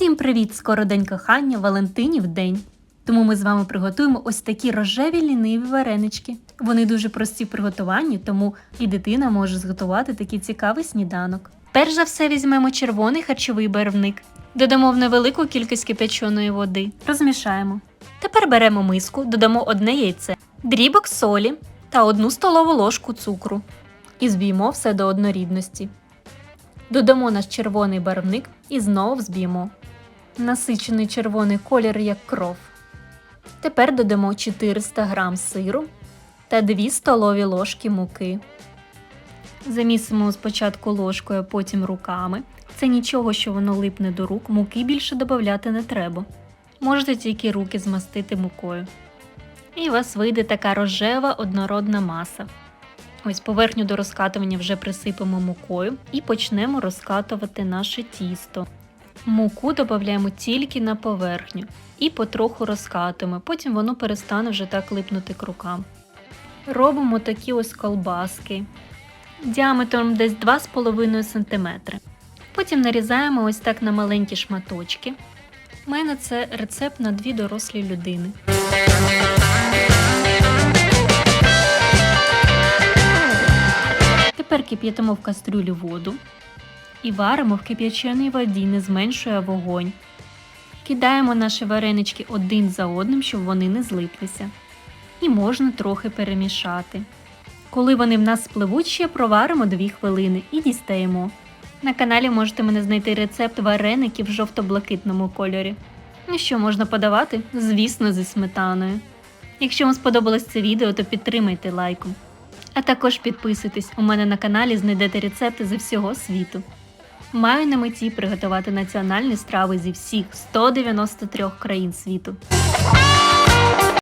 Всім привіт! Скоро день кохання, Валентинів день. Тому ми з вами приготуємо ось такі рожеві ліниві варенички. Вони дуже прості в приготуванні, тому і дитина може зготувати такий цікавий сніданок. Перш за все візьмемо червоний харчовий барвник, додамо в невелику кількість кипяченої води, розмішаємо. Тепер беремо миску, додамо одне яйце, дрібок солі та одну столову ложку цукру і збіймо все до однорідності. Додамо наш червоний барвник і знову взб'ємо. Насичений червоний колір як кров. Тепер додамо 400 г сиру та 2 столові ложки муки. Замісимо спочатку ложкою, а потім руками. Це нічого, що воно липне до рук, муки більше додати не треба. Можете тільки руки змастити мукою. І у вас вийде така рожева однородна маса. Ось поверхню до розкатування вже присипемо мукою і почнемо розкатувати наше тісто. Муку додаємо тільки на поверхню і потроху розкатуємо, потім воно перестане вже так липнути к рукам. Робимо такі ось колбаски діаметром десь 2,5 см. Потім нарізаємо ось так на маленькі шматочки. У мене це рецепт на дві дорослі людини. Тепер кип'ятимо в кастрюлю воду і варимо в кип'яченій воді, не зменшує вогонь. Кидаємо наші варенички один за одним, щоб вони не злиплися. І можна трохи перемішати. Коли вони в нас спливуть, ще проваримо 2 хвилини і дістаємо. На каналі можете мене знайти рецепт вареників в жовто-блакитному кольорі. Ну що можна подавати? Звісно, зі сметаною. Якщо вам сподобалось це відео, то підтримайте лайком. А також підписуйтесь, у мене на каналі знайдете рецепти зі всього світу. Маю на меті приготувати національні страви зі всіх 193 країн світу.